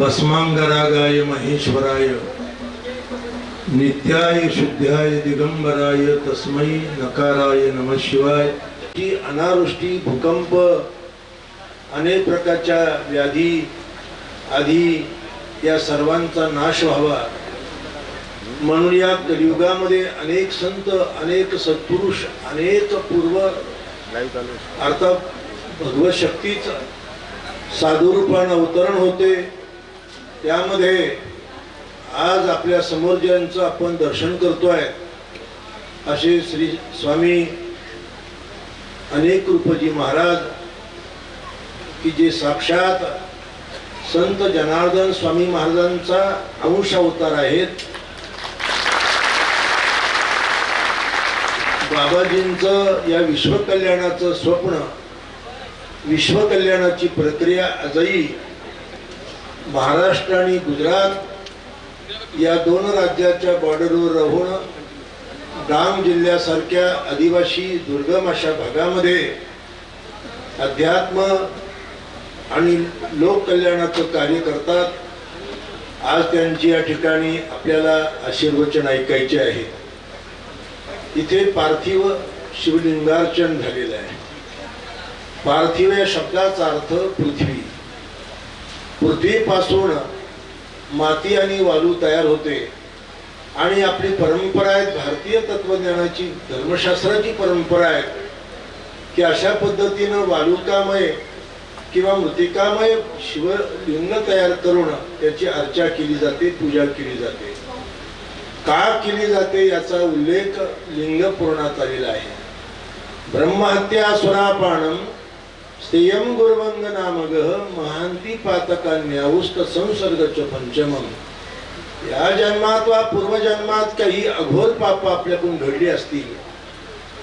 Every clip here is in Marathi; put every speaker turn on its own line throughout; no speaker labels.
भस्मांगरागाय महेश्वराय नित्याय शुद्ध्याय दिगंबराय तस्मै नकाराय नम शिवाय. की अनावृष्टी भूकंप अनेक प्रकारच्या व्याधी आधी या सर्वांचा नाश व्हावा. म्हणून या कलियुगामध्ये अनेक संत अनेक सत्पुरुष अनेक पूर्व अर्थात भगवत शक्तीच साधुरूपानं अवतरण होते. त्यामध्ये आज आपल्यासमोर ज्यांचं आपण दर्शन करतोय असे श्री स्वामी अनेक रूपजी महाराज की जे साक्षात संत जनार्दन स्वामी महाराजांचा अंश अवतार आहेत. बाबाजींचं या विश्वकल्याणाचं स्वप्न विश्वकल्याणाची प्रक्रिया आजही महाराष्ट्र आणि गुजरात या दोन राज्याच्या बॉर्डरवर राहून डांग जिल्ह्यासारख्या आदिवासी दुर्गम अशा भागामध्ये अध्यात्म आणि लोककल्याणाचं कार्य करतात. आज त्यांची या ठिकाणी आपल्याला आशीर्वचन ऐकायचे आहे. इथे पार्थिव शिवलिंगार्चन झालेलं आहे. पार्थिव या शब्दाचा अर्थ पृथ्वी. पृथ्वीपासून माती आणि वालू तयार होते. आणि आपली परंपरा आहे भारतीय तत्वज्ञानाची धर्मशास्त्राची परंपरा आहे की अशा पद्धतीनं वालुकामय किंवा मृतिकामय शिवलिंग तयार करून त्याची अर्चा केली जाते पूजा केली जाते. का केली जाते याचा उल्लेख लिंग पुराणात आलेला आहे. ब्रह्महत्या स्वरापाणम स्त्रियम गुरुवंग नामग महांती पातकान्याउस्त संसर्गच पंचम या जन्मात वा पूर्वजन्मात काही अघोर पाप आपल्याकडून घडली असतील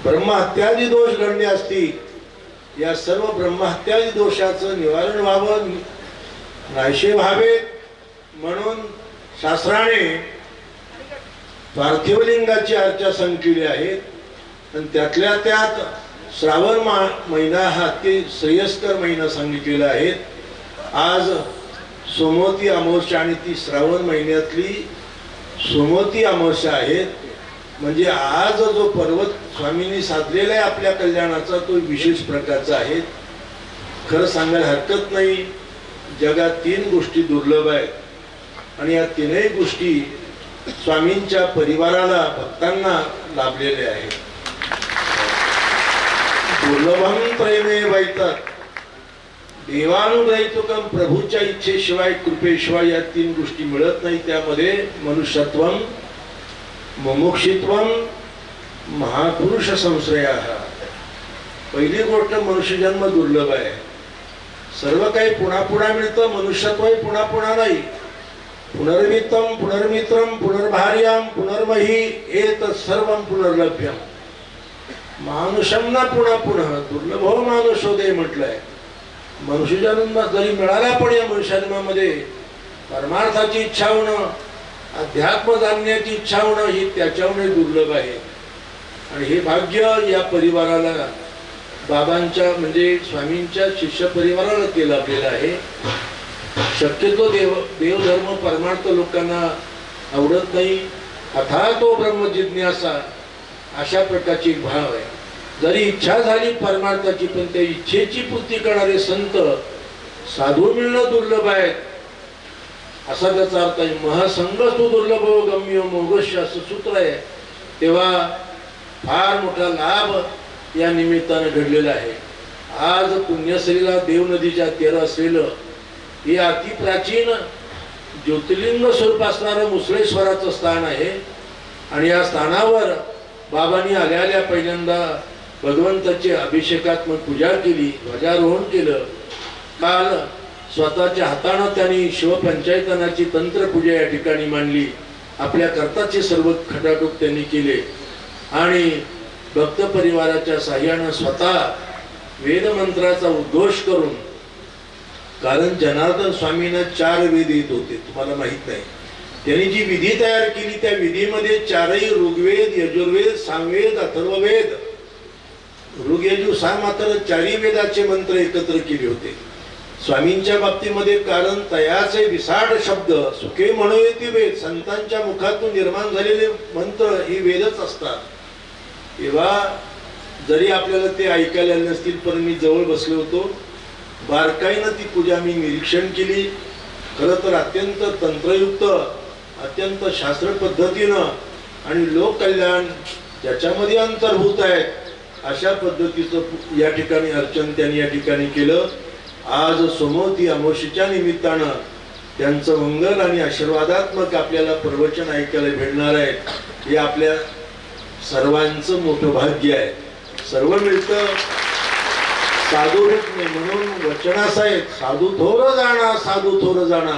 ब्रह्महत्यादी दोष घडले असतील या सर्व ब्रह्महत्यादी दोषाचं निवारण व्हावं नाहीशे व्हावे म्हणून शास्त्राने पार्थिवलिंगाची अर्चा सांगितलेली आहेत आणि त्यातल्या त्यात श्रावण मा महिना हा अति श्रेयस्कर महिना सांगितलेला आहे. आज सोमवती अमावस्या आणि ती श्रावण महिन्यातली सोमवती अमावस्या आहेत. म्हणजे आज जो पर्वत स्वामींनी साधलेला आहे आपल्या कल्याणाचा तो विशेष प्रकारचा आहे. खरं सांगायला हरकत नाही. जगात तीन गोष्टी दुर्लभ आहेत. आणि या तीनही गोष्टी स्वामींच्या परिवाराला भक्तांना लाभलेल्या आहेत. दुर्लभम प्रेमे वैतात. देवानुदयितुकम प्रभूच्या इच्छेशिवाय कृपेशिवाय या तीन गोष्टी मिळत नाही. त्यामध्ये मनुष्यत्व मुमुक्षित्व महापुरुष संश्रया. पहिली गोष्ट मनुष्यजन्म दुर्लभ आहे. सर्व काही पुन्हा पुन्हा मिळतं मनुष्यत्वही पुन्हा पुन्हा नाही. पुनर्मितम पुनर्मित्रम पुनर्भार्याम पुनर्मही एत सर्व पुनर्लभ्यम. मानुषम ना पुन्हा पुन्हा दुर्लभ मानुष म्हटलंय. मनुष्यजन्म जरी मिळाला पण या मनुष्यजन्मामध्ये परमार्थाची इच्छा होणं अध्यात्म जाणण्याची इच्छा होणं ही त्याच्याहून दुर्लभ आहे. आणि हे भाग्य या परिवाराला बाबांच्या म्हणजे स्वामींच्या शिष्य परिवाराला केलं आपलेलं आहे. शक्यतो देव देवधर्म परमार्थ लोकांना आवडत नाही. अथा तो ब्रह्म जिज्ञासा अशा प्रकारची एक भाव आहे. जरी इच्छा झाली परमार्थाची पण त्या इच्छेची पूर्ती करणारे संत साधू मिळणं दुर्लभ आहेत. असा त्याचा अर्थ आहे महासंघ तो दुर्लभ गम्य मोगश असं सूत्र आहे. तेव्हा फार मोठा लाभ या निमित्तानं घडलेला आहे. आज पुण्यश्रीला देव नदीच्या असलेलं हे अतिप्राचीन ज्योतिर्लिंग स्वरूप असणारं मुसळेश्वराचं स्थान आहे. आणि या स्थानावर बाबांनी आल्या आल्या पहिल्यांदा भगवंताची अभिषेकात्मक पूजा केली ध्वजारोहण केलं. काल स्वतःच्या हातानं त्यांनी शिवपंचायतनाची तंत्रपूजा या ठिकाणी मांडली. आपल्या करताचे सर्व खटाटोप त्यांनी केले. आणि भक्त परिवाराच्या साह्यानं स्वतः वेदमंत्राचा उद्घोष करून कारण जनार्दन स्वामींना चार वेद येत होते तुम्हाला माहीत नाही. त्यांनी जी विधी तयार केली त्या विधीमध्ये चारही ऋग्वेद यजुर्वेद सामवेद अथर्ववेद ऋग्यजू मात्र चारी वेदाचे मंत्र एकत्र केले होते. स्वामींच्या बाबतीमध्ये कारण तयाचे विसाड शब्द सुखे म्हणू येते वेद संतांच्या मुखातून निर्माण झालेले मंत्र ही वेदच असतात. तेव्हा जरी आपल्याला ते ऐकायला नसतील पण मी जवळ बसलो होतो. बारकाईनं ती पूजा मी निरीक्षण केली. खरं तर अत्यंत तंत्रयुक्त अत्यंत शास्त्र पद्धतीनं आणि लोककल्याण ज्याच्यामध्ये अंतर्भूत आहेत अशा पद्धतीचं या ठिकाणी अर्चन त्यांनी या ठिकाणी केलं. आज सोमवती अमोशीच्या निमित्तानं त्यांचं मंगल आणि आशीर्वादात्मक आपल्याला प्रवचन ऐकायला भेटणार आहे हे आपल्या सर्वांचं मोठं भाग्य आहे. सर्व मिळतं. साधू नाही म्हणून वचनास आहेत साधू थोर जाणा साधू थोर जाणा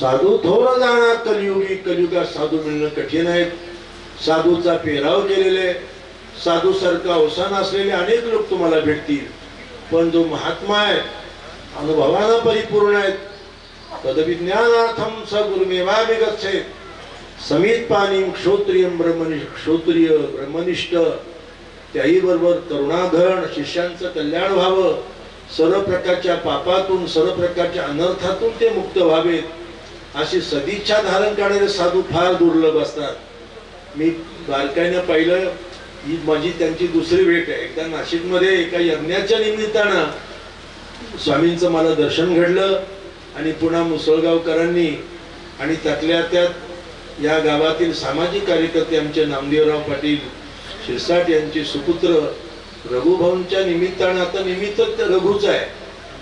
साधू थोर जाणा कलियुगी कलियुगात साधू मिळणं कठीण आहे साधूचा पेराव केलेले साधू सारखं अवसान असलेले अनेक लोक तुम्हाला भेटतील. पण जो महात्मा आहे अनुभवानं परिपूर्ण आहेत. तदविज्ञानार्थम स गुरुमेवाभिगच्छेत समित पाणी क्षोत्रिय ब्रह्मनि क्षोत्रिय ब्रह्मनिष्ठ. त्याही बरोबर करुणाघन शिष्यांचं कल्याण व्हावं. सर्व प्रकारच्या पापातून सर्व प्रकारच्या अनर्थातून ते मुक्त व्हावेत. अशी सदिच्छा धारण करणारे साधू फार दुर्लभ असतात. मी बारकाईनं पाहिलं ही माझी त्यांची दुसरी भेट आहे. एकदा नाशिकमध्ये एका यज्ञाच्या निमित्तानं स्वामींचं मला दर्शन घडलं आणि पुन्हा मुसळगावकरांनी आणि त्यातल्या त्यात या गावातील सामाजिक कार्यकर्ते आमचे नामदेवराव पाटील शिरसाट यांचे सुपुत्र रघुभाऊंच्या निमित्तानं आता निमित्त तर रघुच आहे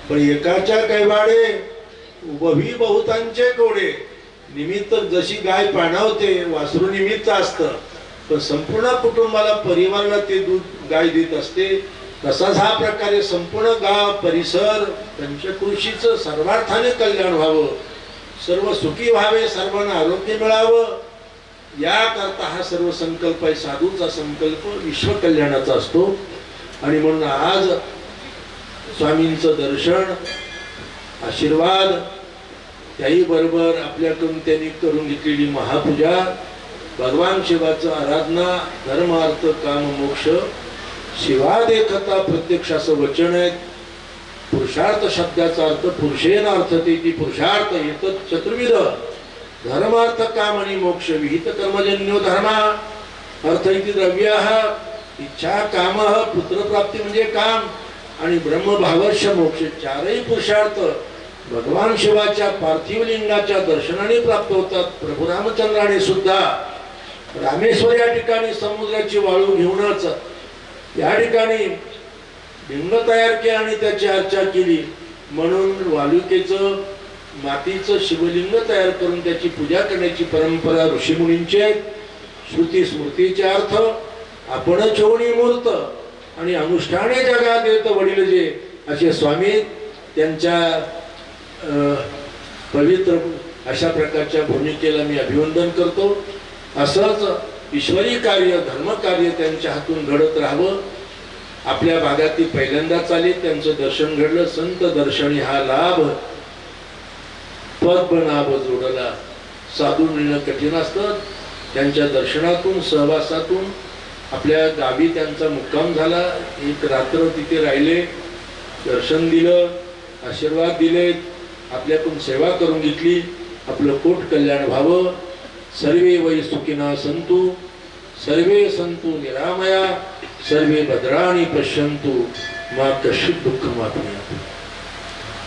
पण एकाच्या कैवाडे उभवी बहुतांचे कोडे निमित्त जशी गाय पाणावते वासरू निमित्त असतं. पण संपूर्ण कुटुंबाला परिवाराला ते दूध गाय देत असते. तसाच हा प्रकारे संपूर्ण गाव परिसर पंचकृषीचं सर्वार्थाने कल्याण व्हावं. सर्व सुखी व्हावे सर्वांना आरोग्य मिळावं. याकरता हा सर्व संकल्प आहे. साधूचा संकल्प विश्वकल्याणाचा असतो. आणि म्हणून आज स्वामींचं दर्शन आशीर्वाद त्याही बरोबर आपल्याकडून त्यांनी करून घेतलेली महापूजा भगवान शिवाचं आराधना धर्मार्थ काम मोक्ष शिवा देखता प्रत्यक्ष असं वचन आहे पुरुषार्थ शब्दाचा अर्थ पुरुषेन अर्थ ते ती पुरुषार्थ येत चतुर्विध. धर्मार्थ काम आणि मोक्ष विहित कर्मजन्यो धर्मा. अर्थ इति द्रव्य इच्छा काम पुत्रप्राप्ती म्हणजे काम. आणि ब्रह्मभावर्ष मोक्ष चारही पुरुषार्थ भगवान शिवाच्या पार्थिव लिंगाच्या दर्शनाने प्राप्त होतात. प्रभू रामचंद्राने सुद्धा. रामेश्वर या ठिकाणी समुद्राची वाळू घेऊनच या ठिकाणी लिंग तयार केली आणि त्याची अर्चा केली. म्हणून वालुकेचं मातीचं शिवलिंग तयार करून त्याची पूजा करण्याची परंपरा ऋषीमुनींची आहे. श्रुती स्मृतीचे अर्थ आपण छोणी मूर्त आणि अनुष्ठाने जगात येत वडील जे असे स्वामी त्यांच्या पवित्र अशा प्रकारच्या भूमिकेला मी अभिवंदन करतो. असंच ईश्वरी कार्य धर्मकार्य त्यांच्या हातून घडत राहावं. आपल्या भागात ती पहिल्यांदाच आली त्यांचं दर्शन घडलं संत दर्शनी हा लाभ पद्मनाभ जोडला. साधू मिळणं कठीण असतं. त्यांच्या दर्शनातून सहवासातून आपल्या गावी त्यांचा मुक्काम झाला. एक रात्र तिथे राहिले दर्शन दिलं आशीर्वाद दिले आपल्यातून सेवा करून घेतली. आपलं पोट कल्याण व्हावं. सर्वे वै सुखिना संतु सर्वे संतु निरामया सर्वे भद्राणी पश्यंतु मा कश्चित दुःख मापण्यात